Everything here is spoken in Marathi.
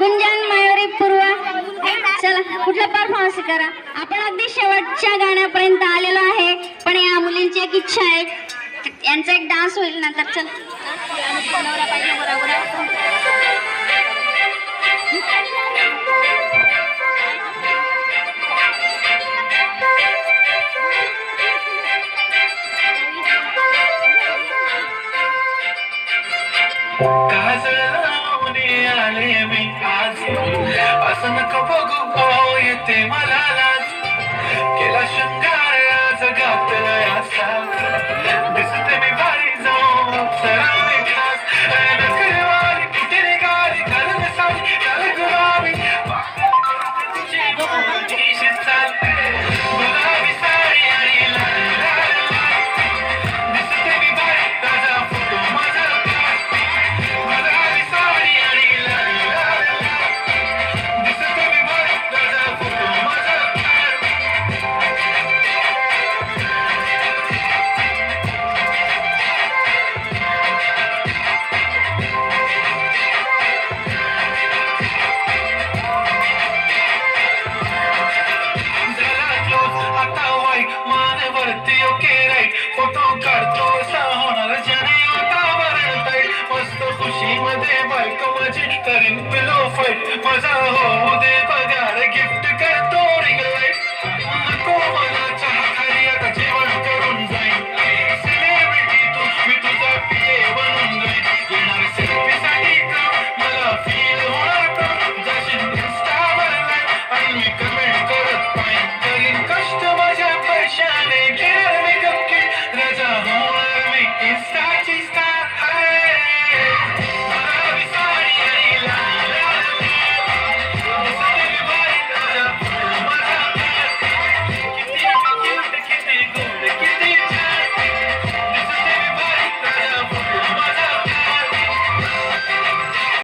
गुंजन मयुरी पूर्व. चला कुठला परफॉर्मन्स करा. आपण अगदी शेवटच्या गाण्यापर्यंत आलेलो आहे पण या मुलींची एक इच्छा आहे. यांचा एक डान्स होईल नंतर चल. काजळावणे येते मला लाज केला शृंगार आज घातला असा मध्ये बायको माझी करीन पिलो फाईट माझा हो दे